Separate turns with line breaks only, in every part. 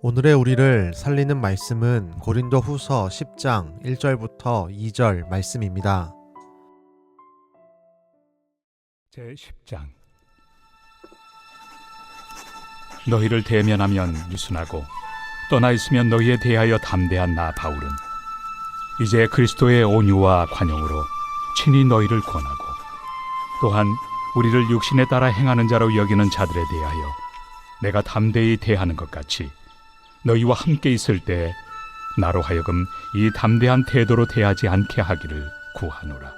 오늘의 우리를 살리는 말씀은 고린도 후서 10장 1절부터 2절 말씀입니다.
제 10장 너희를 대면하면 유순하고 떠나 있으면 너희에 대하여 담대한 나 바울은 이제 그리스도의 온유와 관용으로 친히 너희를 권하고 또한 우리를 육신에 따라 행하는 자로 여기는 자들에 대하여 내가 담대히 대하는 것 같이 너희와 함께 있을 때 나로 하여금 이 담대한 태도로 대하지 않게 하기를 구하노라.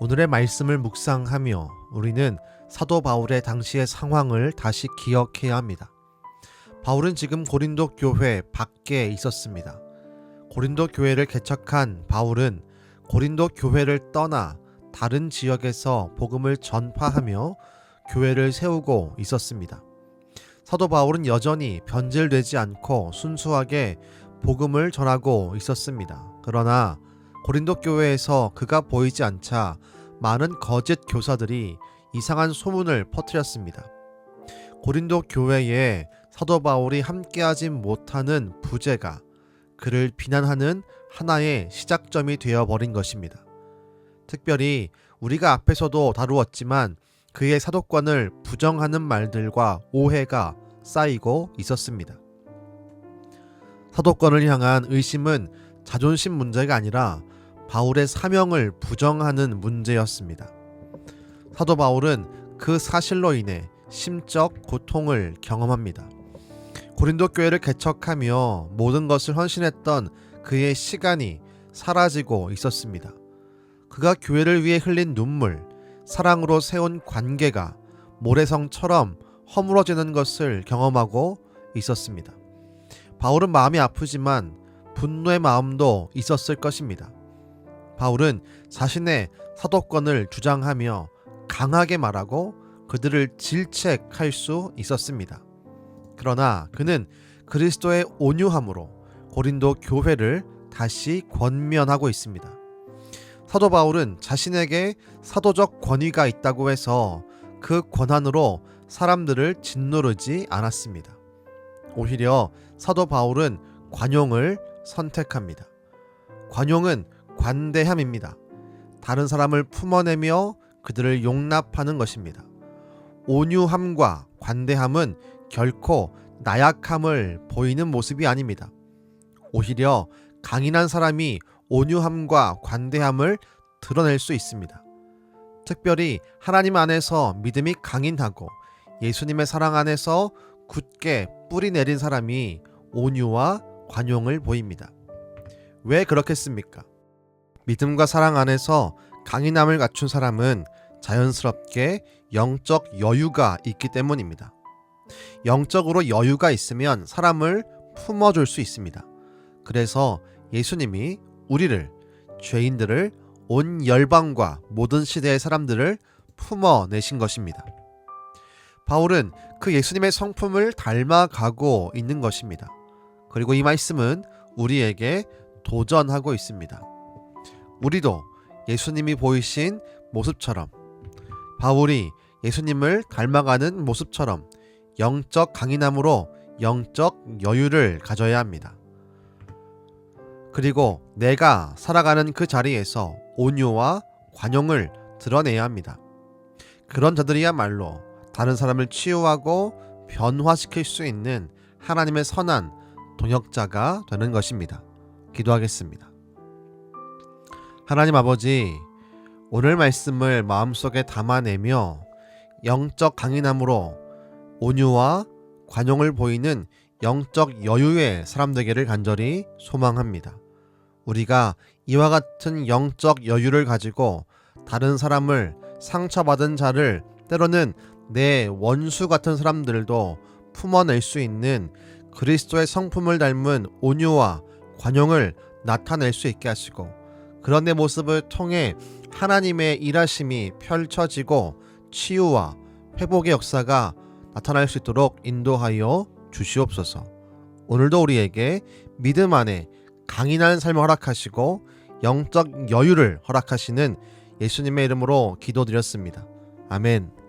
오늘의 말씀을 묵상하며 우리는 사도 바울의 당시의 상황을 다시 기억해야 합니다. 바울은 지금 고린도 교회 밖에 있었습니다. 고린도 교회를 개척한 바울은 고린도 교회를 떠나 다른 지역에서 복음을 전파하며 교회를 세우고 있었습니다. 사도 바울은 여전히 변질되지 않고 순수하게 복음을 전하고 있었습니다. 그러나 고린도 교회에서 그가 보이지 않자 많은 거짓 교사들이 이상한 소문을 퍼뜨렸습니다. 고린도 교회에 사도 바울이 함께하지 못하는 부재가 그를 비난하는 하나의 시작점이 되어 버린 것입니다. 특별히 우리가 앞에서도 다루었지만 그의 사도권을 부정하는 말들과 오해가 쌓이고 있었습니다. 사도권을 향한 의심은 자존심 문제가 아니라 바울의 사명을 부정하는 문제였습니다. 사도 바울은 그 사실로 인해 심적 고통을 경험합니다. 고린도 교회를 개척하며 모든 것을 헌신했던 그의 시간이 사라지고 있었습니다. 그가 교회를 위해 흘린 눈물, 사랑으로 세운 관계가 모래성처럼 허물어지는 것을 경험하고 있었습니다. 바울은 마음이 아프지만 분노의 마음도 있었을 것입니다. 바울은 자신의 사도권을 주장하며 강하게 말하고 그들을 질책할 수 있었습니다. 그러나 그는 그리스도의 온유함으로 고린도 교회를 다시 권면하고 있습니다. 사도 바울은 자신에게 사도적 권위가 있다고 해서 그 권한으로 사람들을 짓누르지 않았습니다. 오히려 사도 바울은 관용을 선택합니다. 관용은 관대함입니다. 다른 사람을 품어내며 그들을 용납하는 것입니다. 온유함과 관대함은 결코 나약함을 보이는 모습이 아닙니다. 오히려 강인한 사람이 온유함과 관대함을 드러낼 수 있습니다. 특별히 하나님 안에서 믿음이 강인하고 예수님의 사랑 안에서 굳게 뿌리 내린 사람이 온유와 관용을 보입니다. 왜 그렇겠습니까? 믿음과 사랑 안에서 강인함을 갖춘 사람은 자연스럽게 영적 여유가 있기 때문입니다. 영적으로 여유가 있으면 사람을 품어줄 수 있습니다. 그래서 예수님이 우리를 죄인들을 온 열방과 모든 시대의 사람들을 품어내신 것입니다. 바울은 그 예수님의 성품을 닮아가고 있는 것입니다. 그리고 이 말씀은 우리에게 도전하고 있습니다. 우리도 예수님이 보이신 모습처럼 바울이 예수님을 닮아가는 모습처럼 영적 강인함으로 영적 여유를 가져야 합니다. 그리고 내가 살아가는 그 자리에서 온유와 관용을 드러내야 합니다. 그런 자들이야말로 다른 사람을 치유하고 변화시킬 수 있는 하나님의 선한 동역자가 되는 것입니다. 기도하겠습니다. 하나님 아버지, 오늘 말씀을 마음속에 담아내며 영적 강인함으로 온유와 관용을 보이는 영적 여유의 사람 되기를 간절히 소망합니다. 우리가 이와 같은 영적 여유를 가지고 다른 사람을 상처받은 자를 때로는 내 원수 같은 사람들도 품어낼 수 있는 그리스도의 성품을 닮은 온유와 관용을 나타낼 수 있게 하시고 그런 내 모습을 통해 하나님의 일하심이 펼쳐지고 치유와 회복의 역사가 나타날 수 있도록 인도하여 주시옵소서. 오늘도 우리에게 믿음 안에 강인한 삶을 허락하시고 영적 여유를 허락하시는 예수님의 이름으로 기도드렸습니다. 아멘.